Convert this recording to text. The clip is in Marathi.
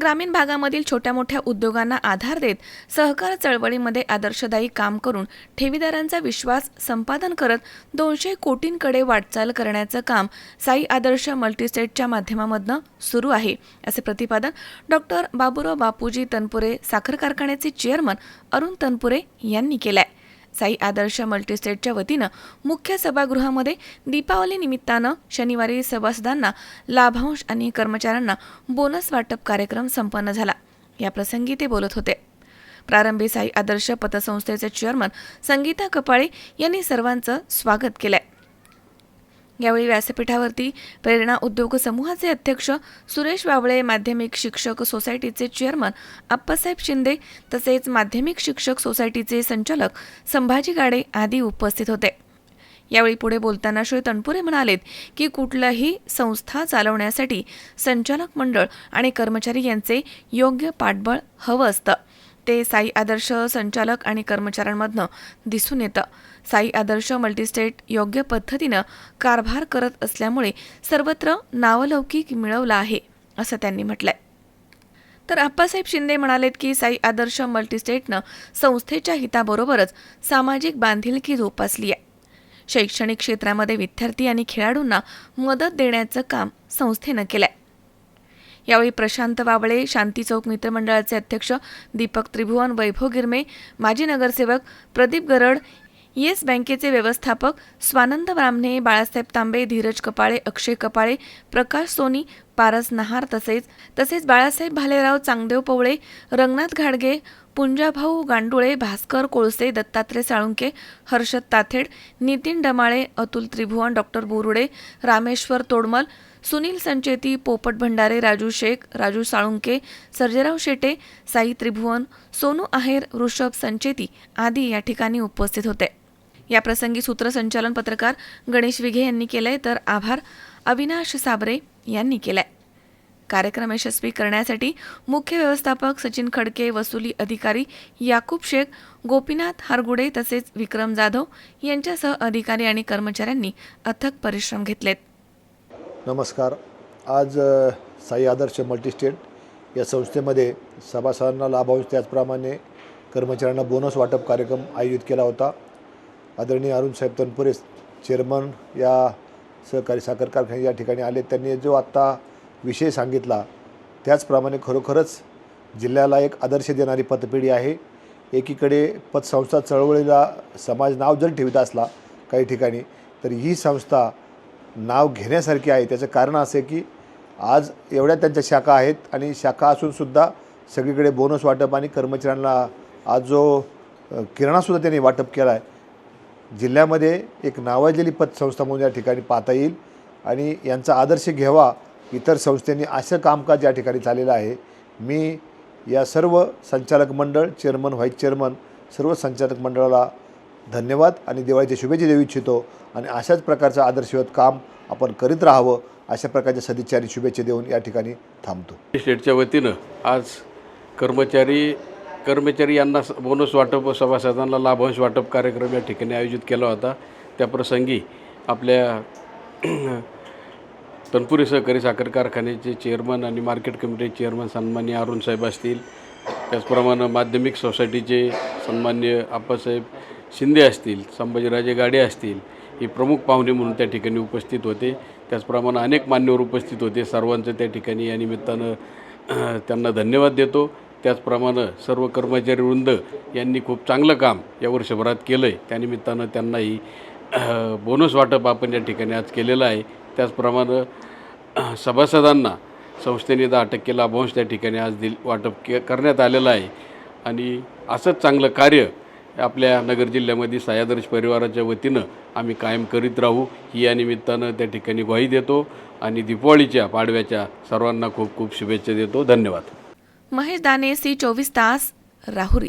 ग्रामीण भागामधील छोट्या मोठ्या उद्योगांना आधार देत सहकार चळवळीमध्ये आदर्शदायी काम करून ठेवीदारांचा विश्वास संपादन करत दोनशे कोटींकडे वाटचाल करण्याचं काम साई आदर्श मल्टीस्टेटच्या माध्यमामधनं सुरू आहे. असे प्रतिपादन डॉक्टर बाबुराव बापूजी तनपुरे साखर कारखान्याचे चेअरमन अरुण तनपुरे यांनी केलं आहे साई आदर्श मल्टीस्टेटच्या वतीनं मुख्य सभागृहामध्ये दीपावली निमित्तानं शनिवारी सभासदांना लाभांश आणि कर्मचाऱ्यांना बोनस वाटप कार्यक्रम संपन्न झाला. याप्रसंगी ते बोलत होते. प्रारंभी साई आदर्श पतसंस्थेचे चेअरमन संगीता कपाळे यांनी सर्वांचं स्वागत केलंय. यावेळी व्यासपीठावरती प्रेरणा उद्योग समूहाचे अध्यक्ष सुरेश वावळे माध्यमिक शिक्षक सोसायटीचे चेअरमन अप्पासाहेब शिंदे तसेच माध्यमिक शिक्षक सोसायटीचे संचालक संभाजी गाडे आदी उपस्थित होते. यावेळी पुढे बोलताना श्री तनपुरे म्हणालेत की कुठलाही संस्था चालवण्यासाठी संचालक मंडळ आणि कर्मचारी यांचे योग्य पाठबळ हवं असतं. ते साई आदर्श संचालक आणि कर्मचाऱ्यांमधनं दिसून येतं. साई आदर्श मल्टीस्टेट योग्य पद्धतीनं कारभार करत असल्यामुळे सर्वत्र नावलौकिक मिळवला आहे असं त्यांनी म्हटलंय. तर आप्पासाहेब शिंदे म्हणालेत की साई आदर्श मल्टीस्टेटनं संस्थेच्या हिताबरोबरच सामाजिक बांधिलकी जोपासली आहे. शैक्षणिक क्षेत्रामध्ये विद्यार्थी आणि खेळाडूंना मदत देण्याचं काम संस्थेनं केलंय. यावेळी प्रशांत वाबळे शांती चौक मित्रमंडळाचे अध्यक्ष दीपक त्रिभुवन वैभव गिरमे माजी नगरसेवक प्रदीप गरड येस बँकेचे व्यवस्थापक स्वानंद ब्राह्मणे बाळासाहेब तांबे धीरज कपाळे अक्षय कपाळे प्रकाश सोनी पारस नहार तसेच तसेच बाळासाहेब भालेराव चांगदेव पवळे रंगनाथ घाडगे पुंजाभाऊ गांडुळे भास्कर कोळसे दत्तात्रय साळुंके हर्षद ताथेड नितीन डमाळे अतुल त्रिभुवन डॉक्टर बोरुडे रामेश्वर तोडमल सुनील संचेती पोपट भंडारे राजू शेख राजू साळुंके सर्जेराव शेटे साई त्रिभुवन सोनू आहेर ऋषभ संचेती आदी या ठिकाणी उपस्थित होते. याप्रसंगी सूत्रसंचालन पत्रकार गणेश विघे यांनी केलंय तर आभार अविनाश साबरे यांनी केलाय. कार्यक्रम यशस्वी करण्यासाठी मुख्य व्यवस्थापक सचिन खडके वसुली अधिकारी याकूब शेख गोपीनाथ हारगुडे तसेच विक्रम जाधव यांच्यासह अधिकारी आणि कर्मचाऱ्यांनी अथक परिश्रम घेतलेत. नमस्कार. आज साई आदर्श मल्टीस्टेट या संस्थेमध्ये सभासदांना लाभांश त्याचप्रमाणे कर्मचाऱ्यांना बोनस वाटप कार्यक्रम आयोजित केला होता. आदरणीय अरुणसाहेब तनपुरे चेअरमन या सहकारी साखर कारखाने या ठिकाणी आले. त्यांनी जो आत्ता विषय सांगितला. त्याचप्रमाणे खरोखरच जिल्ह्याला एक आदर्श देणारी पतपिढी आहे. एकीकडे पतसंस्था चळवळीला समाज नाव जर ठेवित असला काही ठिकाणी तर ही संस्था नाव घेण्यासारखी आहे. त्याचं कारण असं आहे की आज एवढ्या त्यांच्या शाखा आहेत आणि शाखा असूनसुद्धा सगळीकडे बोनस वाटप आणि कर्मचाऱ्यांना आज जो किरणासुद्धा किराणासुद्धा त्यांनी वाटप केला आहे जिल्ह्यामध्ये एक नावाजलेली पतसंस्था म्हणून या ठिकाणी पाहता येईल आणि यांचा आदर्श घ्यावा इतर संस्थेनी असं कामकाज या ठिकाणी झालेलं आहे. मी या सर्व संचालक मंडळ चेअरमन व्हाईस चेअरमन सर्व संचालक मंडळाला धन्यवाद आणि दिवाळीच्या शुभेच्छा देऊ इच्छितो आणि अशाच प्रकारचं आदर्शवत काम आपण करीत राहावं अशा प्रकारच्या सदिच्छा आणि शुभेच्छा देऊन या ठिकाणी थांबतो. स्टेटच्या वतीनं आज कर्मचारी कर्मचारी यांना स- बोनस वाटप व सभासदांना लाभांश वाटप कार्यक्रम या ठिकाणी आयोजित केला होता. त्याप्रसंगी आपल्या तनपुरी सहकारी साखर कारखान्याचे चेअरमन आणि मार्केट कमिटीचे चेअरमन सन्मान्य अरुण साहेब असतील. त्याचप्रमाणे माध्यमिक सोसायटीचे सन्मान्य आप्पासाहेब शिंदे असतील संभाजीराजे गाडे असतील हे प्रमुख पाहुणे म्हणून त्या ठिकाणी उपस्थित होते. त्याचप्रमाणे अनेक मान्यवर उपस्थित होते. सर्वांचं त्या ठिकाणी या निमित्तानं त्यांना धन्यवाद देतो. त्याचप्रमाणे सर्व कर्मचारी वृंद यांनी खूप चांगलं काम या वर्षभरात केलं आहे त्यानिमित्तानं त्यांनाही बोनस वाटप आपण या ठिकाणी आज केलेलं आहे. त्याचप्रमाणे सभासदांना संस्थेने दहा टक्के लाभांश त्या ठिकाणी आज दिल वाटप के करण्यात आलेलं आहे. आणि असंच चांगलं कार्य आपल्या नगर जिल्ह्यामध्ये सह्यादर्श परिवाराच्या वतीनं आम्ही कायम करीत राहू. ही या निमित्तानं त्या ठिकाणी ग्वाही देतो आणि दिपावळीच्या पाडव्याच्या सर्वांना खूप खूप शुभेच्छा देतो. धन्यवाद. महेश दाने सी चोवीस तास राहुरी.